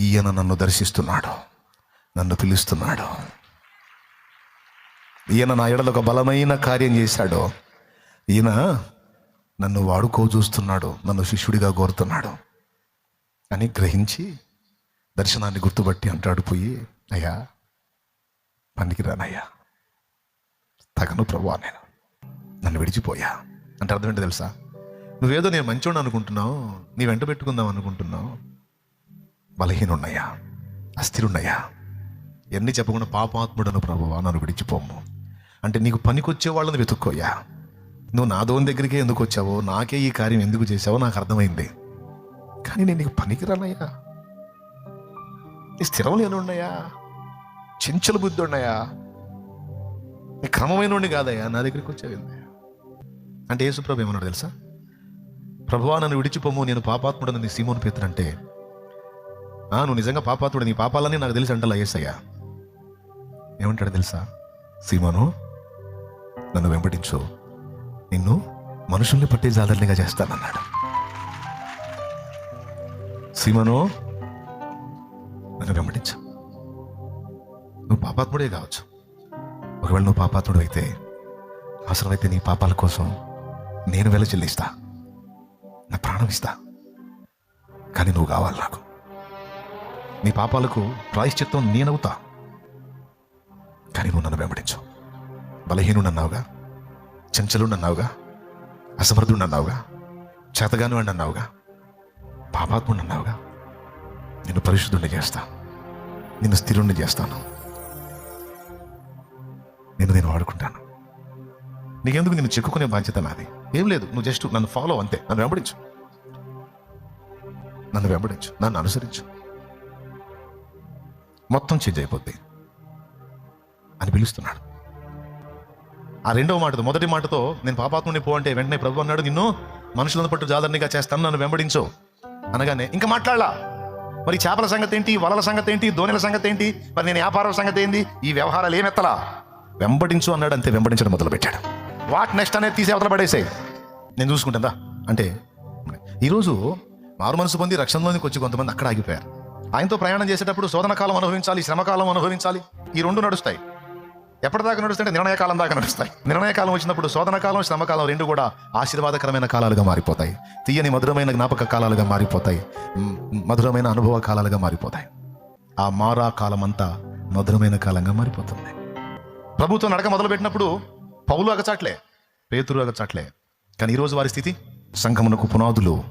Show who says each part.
Speaker 1: ఈయన నన్ను దర్శిస్తున్నాడు నన్ను పిలుస్తున్నాడు. ఈయన నా ఎడలో ఒక బలమైన కార్యం చేశాడు. ఈయన నన్ను వాడుకో చూస్తున్నాడు నన్ను శిష్యుడిగా కోరుతున్నాడు. అని గ్రహించి దర్శనాన్ని గుర్తుపట్టి అంటాడు పోయి అయ్యా పనికిరానయ్యా తగను ప్రభు నేను. నన్ను విడిచిపోయా. అంటే అర్థం ఏంటో తెలుసా? నువ్వేదో నేను మంచోడు అనుకుంటున్నావు నీ వెంట పెట్టుకుందాం అనుకుంటున్నావు. బలహీనున్నయ్యా అస్థిరున్నయ్యా. ఎన్ని చెప్పకుండా పాపాత్ముడను ప్రభువా నన్ను విడిచిపోము. అంటే నీకు పనికొచ్చే వాళ్ళని వెతుక్కోయా నువ్వు నా దోని దగ్గరికే ఎందుకు వచ్చావో నాకే ఈ కార్యం ఎందుకు చేసావో నాకు అర్థమైంది. కానీ నేను నీకు పనికిరానయ్యా. నీ స్థిరం లేనున్నాయా చెంచల బుద్ధి ఉన్నాయా నీ క్రమమైన కాదయ్యా నా దగ్గరికి వచ్చావింది అంటే యేసుప్రభు ఏమన్నాడు తెలుసా? ప్రభువా నన్ను విడిచిపోము నేను పాపాత్ముడని నీ సీమోని పేతురంటే నువ్వు నిజంగా పాపాత్ముడు నీ పాపాలని నాకు తెలిసి అంటలా ఏసయ్యా. ఏమంటాడు తెలుసా? సీమోను నన్ను వెంబడించు నిన్ను మనుషుల్ని పట్టే జాదర్నిగా చేస్తానన్నాడు. సీమను నన్ను వెంబడించు నువ్వు పాపాత్ముడే కావచ్చు. ఒకవేళ నువ్వు పాపాత్ముడు అయితే అవసరమైతే నీ పాపాల కోసం నేను వెల చెల్లిస్తా. నా ప్రాణం ఇస్తా. కానీ నువ్వు కావాలి నాకు. నీ పాపాలకు ప్రాయశ్చిత్తం నేనవుతా. కానీ నువ్వు నన్ను వెంబడించు. బలహీనుడు అన్నావుగా చంచలుడు అన్నావుగా అసమర్థుడు అన్నావుగా చేతగాను అని అన్నావుగా పాపాత్ముడు అన్నావుగా నిన్ను పరిశుద్ధుడిని చేస్తా. నిన్ను స్థిరుణ్ణి చేస్తాను. నేను నేను వాడుకుంటాను. నీకెందుకు నేను చెక్కుకునే బాధ్యత నాది? ఏం లేదు నువ్వు జస్ట్ నన్ను ఫాలో అంతే. నన్ను వెంబడించు. నన్ను వెంబడించు నన్ను అనుసరించు. మొత్తం చేంజ్ అయిపోద్ది. అని పిలుస్తున్నాడు. ఆ రెండవ మాటతో మొదటి మాటతో నేను పాపాత్ముని పో అంటే వెంటనే ప్రభు అన్నాడు నిన్ను మనుషులను పట్టు జాదరణిగా చేస్తాను నన్ను వెంబడించు. అనగానే ఇంకా మాట్లాడలా. మరి చేపల సంగతి ఏంటి? వలల సంగతి ఏంటి? దోణిల సంగతి ఏంటి? మరి నేను వ్యాపారం సంగతి ఏంటి ఈ వ్యవహారాలు ఏమెత్తలా వెంబడించు అన్నాడు అంతే వెంబడించడం మొదలుపెట్టాడు. వాట్ నెక్స్ట్ అనేది తీసి అవతల పడేసాయి. నేను చూసుకుంటుందా అంటే ఈరోజు మారు మనసు పొంది రక్షణలోనికి వచ్చి కొంతమంది అక్కడ ఆగిపోయారు. ఆయనతో ప్రయాణం చేసేటప్పుడు శోధన కాలం అనుభవించాలి శ్రమకాలం అనుభవించాలి. ఈ రెండు నడుస్తాయి. ఎప్పటిదాకా నడుస్తుంటే నిర్ణయ కాలం దాకా నడుస్తాయి. నిర్ణయ కాలం వచ్చినప్పుడు శోధన కాలం శ్రమకాలం రెండు కూడా ఆశీర్వాదకరమైన కాలాలుగా మారిపోతాయి. తీయని మధురమైన జ్ఞాపక కాలాలుగా మారిపోతాయి. మధురమైన అనుభవ కాలాలుగా మారిపోతాయి. ఆ మారా కాలం అంతా మధురమైన కాలంగా మారిపోతుంది. ప్రభుత్వం నడక మొదలుపెట్టినప్పుడు పౌలు అగచాట్లే పేతురు అగచాట్లే. కానీ ఈరోజు వారి స్థితి సంఘమునకు పునాదులు